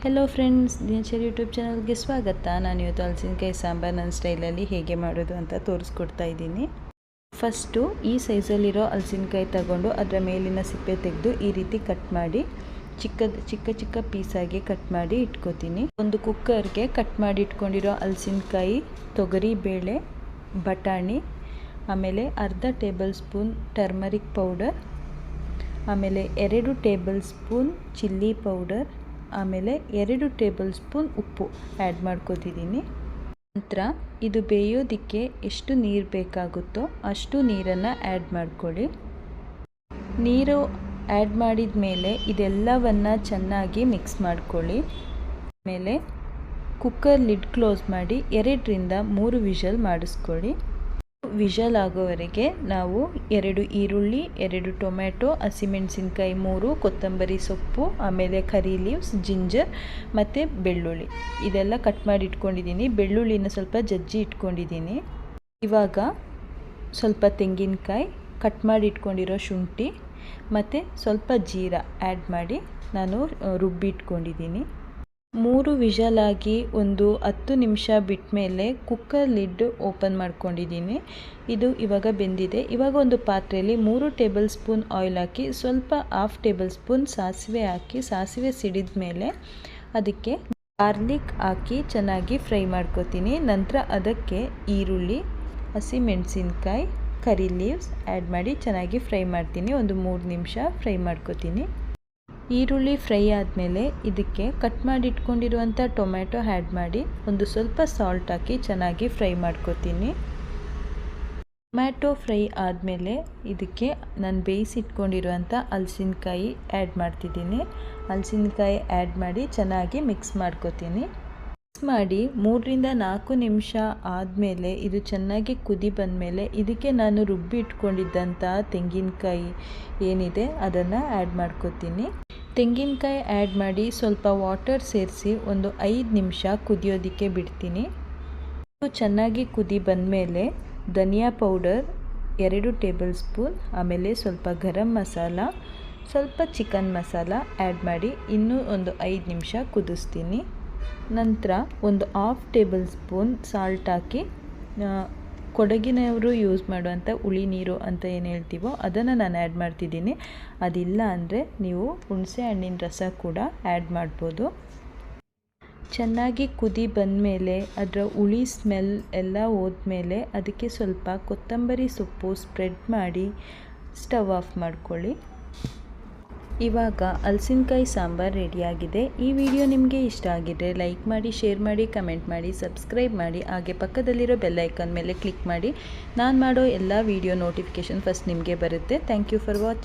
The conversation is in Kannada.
ಹೆಲೋ ಫ್ರೆಂಡ್ಸ್ ದಿನಚರಿ ಯೂಟ್ಯೂಬ್ ಚಾನಲ್ಗೆ ಸ್ವಾಗತ. ನಾನು ಇವತ್ತು ಹಲಸಿನಕಾಯಿ ಸಾಂಬಾರ್ ನನ್ನ ಸ್ಟೈಲಲ್ಲಿ ಹೇಗೆ ಮಾಡೋದು ಅಂತ ತೋರಿಸ್ಕೊಡ್ತಾ ಇದ್ದೀನಿ. ಫಸ್ಟು ಈ ಸೈಜಲ್ಲಿರೋ ಹಲಸಿನಕಾಯಿ ತಗೊಂಡು ಅದರ ಮೇಲಿನ ಸಿಪ್ಪೆ ತೆಗೆದು ಈ ರೀತಿ ಕಟ್ ಮಾಡಿ ಚಿಕ್ಕ ಚಿಕ್ಕ ಚಿಕ್ಕ ಪೀಸಾಗಿ ಕಟ್ ಮಾಡಿ ಇಟ್ಕೋತೀನಿ. ಒಂದು ಕುಕ್ಕರ್ಗೆ ಕಟ್ ಮಾಡಿ ಇಟ್ಕೊಂಡಿರೋ ಹಲಸಿನಕಾಯಿ, ತೊಗರಿ, ಬೇಳೆ, ಬಟಾಣಿ, ಆಮೇಲೆ ಅರ್ಧ ಟೇಬಲ್ ಸ್ಪೂನ್ ಟರ್ಮರಿಕ್ ಪೌಡರ್ ಆಮೇಲೆ ಎರಡು ಟೇಬಲ್ ಸ್ಪೂನ್ ಚಿಲ್ಲಿ ಪೌಡರ್ ಆಮೇಲೆ ಎರಡು ಟೇಬಲ್ ಸ್ಪೂನ್ ಉಪ್ಪು ಆ್ಯಡ್ ಮಾಡ್ಕೋತಿದ್ದೀನಿ. ನಂತರ ಇದು ಬೇಯೋದಕ್ಕೆ ಎಷ್ಟು ನೀರು ಬೇಕಾಗುತ್ತೋ ಅಷ್ಟು ನೀರನ್ನು ಆ್ಯಡ್ ಮಾಡ್ಕೊಳ್ಳಿ. ನೀರು ಆ್ಯಡ್ ಮಾಡಿದ ಮೇಲೆ ಇದೆಲ್ಲವನ್ನು ಚೆನ್ನಾಗಿ ಮಿಕ್ಸ್ ಮಾಡ್ಕೊಳ್ಳಿ. ಆಮೇಲೆ ಕುಕ್ಕರ್ ಲಿಡ್ ಕ್ಲೋಸ್ ಮಾಡಿ ಎರಡರಿಂದ ಮೂರು ವಿಷಲ್ ಮಾಡಿಸ್ಕೊಳ್ಳಿ. ವಿಷಲ್ ಆಗೋವರೆಗೆ ನಾವು ಎರಡು ಈರುಳ್ಳಿ, ಎರಡು ಟೊಮೆಟೊ ಹಸಿಮೆಣಸಿನ್ಕಾಯಿ ಮೂರು, ಕೊತ್ತಂಬರಿ ಸೊಪ್ಪು, ಆಮೇಲೆ ಕರಿ ಲೀವ್ಸ್ ಜಿಂಜರ್ ಮತ್ತು ಬೆಳ್ಳುಳ್ಳಿ. ಇದೆಲ್ಲ ಕಟ್ ಮಾಡಿ ಇಟ್ಕೊಂಡಿದ್ದೀನಿ. ಬೆಳ್ಳುಳ್ಳಿನ ಸ್ವಲ್ಪ ಜಜ್ಜಿ ಇಟ್ಕೊಂಡಿದ್ದೀನಿ. ಇವಾಗ ಸ್ವಲ್ಪ ತೆಂಗಿನಕಾಯಿ ಕಟ್ ಮಾಡಿ ಇಟ್ಕೊಂಡಿರೋ ಶುಂಠಿ ಮತ್ತು ಸ್ವಲ್ಪ ಜೀರಾ ಆ್ಯಡ್ ಮಾಡಿ ನಾನು ರುಬ್ಬಿ ಇಟ್ಕೊಂಡಿದ್ದೀನಿ. ಮೂರು ವಿಷಲಾಗಿ ಒಂದು ಹತ್ತು ನಿಮಿಷ ಬಿಟ್ಟ ಮೇಲೆ ಕುಕ್ಕರ್ ಲಿಡ್ ಓಪನ್ ಮಾಡ್ಕೊಂಡಿದ್ದೀನಿ. ಇದು ಇವಾಗ ಬೆಂದಿದೆ. ಇವಾಗ ಒಂದು ಪಾತ್ರೆಯಲ್ಲಿ ಮೂರು ಟೇಬಲ್ ಸ್ಪೂನ್ ಆಯಿಲ್ ಹಾಕಿ, ಸ್ವಲ್ಪ ಹಾಫ್ ಟೇಬಲ್ ಸ್ಪೂನ್ ಸಾಸಿವೆ ಹಾಕಿ, ಸಾಸಿವೆ ಸಿಡಿದ ಮೇಲೆ ಅದಕ್ಕೆ ಗಾರ್ಲಿಕ್ ಹಾಕಿ ಚೆನ್ನಾಗಿ ಫ್ರೈ ಮಾಡ್ಕೋತೀನಿ. ನಂತರ ಅದಕ್ಕೆ ಈರುಳ್ಳಿ ಹಸಿಮೆಣಸಿನ್ಕಾಯಿ ಕರಿ ಲೀವ್ಸ್ ಆ್ಯಡ್ ಮಾಡಿ ಚೆನ್ನಾಗಿ ಫ್ರೈ ಮಾಡ್ತೀನಿ. ಒಂದು ಮೂರು ನಿಮಿಷ ಫ್ರೈ ಮಾಡ್ಕೋತೀನಿ. ಈರುಳ್ಳಿ ಫ್ರೈ ಆದಮೇಲೆ ಇದಕ್ಕೆ ಕಟ್ ಮಾಡಿ ಇಟ್ಕೊಂಡಿರುವಂಥ ಟೊಮ್ಯಾಟೊ ಆ್ಯಡ್ ಮಾಡಿ ಒಂದು ಸ್ವಲ್ಪ ಸಾಲ್ಟ್ ಹಾಕಿ ಚೆನ್ನಾಗಿ ಫ್ರೈ ಮಾಡ್ಕೋತೀನಿ. ಟೊಮ್ಯಾಟೊ ಫ್ರೈ ಆದಮೇಲೆ ಇದಕ್ಕೆ ನಾನು ಬೇಯಿಸಿಟ್ಕೊಂಡಿರುವಂಥ ಹಲಸಿನಕಾಯಿ ಆ್ಯಡ್ ಮಾಡ್ತಿದ್ದೀನಿ. ಹಲಸಿನಕಾಯಿ ಆ್ಯಡ್ ಮಾಡಿ ಚೆನ್ನಾಗಿ ಮಿಕ್ಸ್ ಮಾಡ್ಕೋತೀನಿ. ಮಿಕ್ಸ್ ಮಾಡಿ ಮೂರರಿಂದ ನಾಲ್ಕು ನಿಮಿಷ ಆದಮೇಲೆ ಇದು ಚೆನ್ನಾಗಿ ಕುದಿ ಬಂದಮೇಲೆ ಇದಕ್ಕೆ ನಾನು ರುಬ್ಬಿ ಇಟ್ಕೊಂಡಿದ್ದಂಥ ತೆಂಗಿನಕಾಯಿ ಏನಿದೆ ಅದನ್ನು ಆ್ಯಡ್ ಮಾಡ್ಕೋತೀನಿ. ತೆಂಗಿನಕಾಯಿ ಆ್ಯಡ್ ಮಾಡಿ ಸ್ವಲ್ಪ ವಾಟರ್ ಸೇರಿಸಿ ಒಂದು ಐದು ನಿಮಿಷ ಕುದಿಯೋದಕ್ಕೆ ಬಿಡ್ತೀನಿ. ಚೆನ್ನಾಗಿ ಕುದಿ ಬಂದಮೇಲೆ ಧನಿಯಾ ಪೌಡರ್ ಎರಡು ಟೇಬಲ್ ಸ್ಪೂನ್ ಆಮೇಲೆ ಸ್ವಲ್ಪ ಗರಂ ಮಸಾಲ, ಸ್ವಲ್ಪ ಚಿಕನ್ ಮಸಾಲ ಆ್ಯಡ್ ಮಾಡಿ ಇನ್ನೂ ಒಂದು ಐದು ನಿಮಿಷ ಕುದಿಸ್ತೀನಿ. ನಂತರ ಒಂದು ಹಾಫ್ ಟೇಬಲ್ ಸ್ಪೂನ್ ಸಾಲ್ಟ್ ಹಾಕಿ ಕೊಡಗಿನವರು ಯೂಸ್ ಮಾಡುವಂಥ ಹುಳಿ ನೀರು ಅಂತ ಏನು ಹೇಳ್ತೀವೋ ಅದನ್ನು ನಾನು ಆ್ಯಡ್ ಮಾಡ್ತಿದ್ದೀನಿ. ಅದಿಲ್ಲ ಅಂದರೆ ನೀವು ಹುಣಸೆ ಹಣ್ಣಿನ ರಸ ಕೂಡ ಆ್ಯಡ್ ಮಾಡ್ಬೋದು. ಚೆನ್ನಾಗಿ ಕುದಿ ಬಂದಮೇಲೆ ಅದರ ಹುಳಿ ಸ್ಮೆಲ್ ಎಲ್ಲ ಹೋದ್ಮೇಲೆ ಅದಕ್ಕೆ ಸ್ವಲ್ಪ ಕೊತ್ತಂಬರಿ ಸೊಪ್ಪು ಸ್ಪ್ರೆಡ್ ಮಾಡಿ ಸ್ಟವ್ ಆಫ್ ಮಾಡ್ಕೊಳ್ಳಿ. ಇವಾಗ ಹಲ್ಸಿನಕಾಯಿ ಸಾಂಬಾರು ರೆಡಿಯಾಗಿದೆ. ಈ ವಿಡಿಯೋ ನಿಮಗೆ ಇಷ್ಟ ಆಗಿದ್ದರೆ ಲೈಕ್ ಮಾಡಿ, ಶೇರ್ ಮಾಡಿ, ಕಮೆಂಟ್ ಮಾಡಿ, ಸಬ್ಸ್ಕ್ರೈಬ್ ಮಾಡಿ, ಹಾಗೆ ಪಕ್ಕದಲ್ಲಿರೋ ಬೆಲ್ಲೈಕನ್ ಮೇಲೆ ಕ್ಲಿಕ್ ಮಾಡಿ. ನಾನು ಮಾಡೋ ಎಲ್ಲ ವಿಡಿಯೋ ನೋಟಿಫಿಕೇಷನ್ ಫಸ್ಟ್ ನಿಮಗೆ ಬರುತ್ತೆ. Thank you for watch.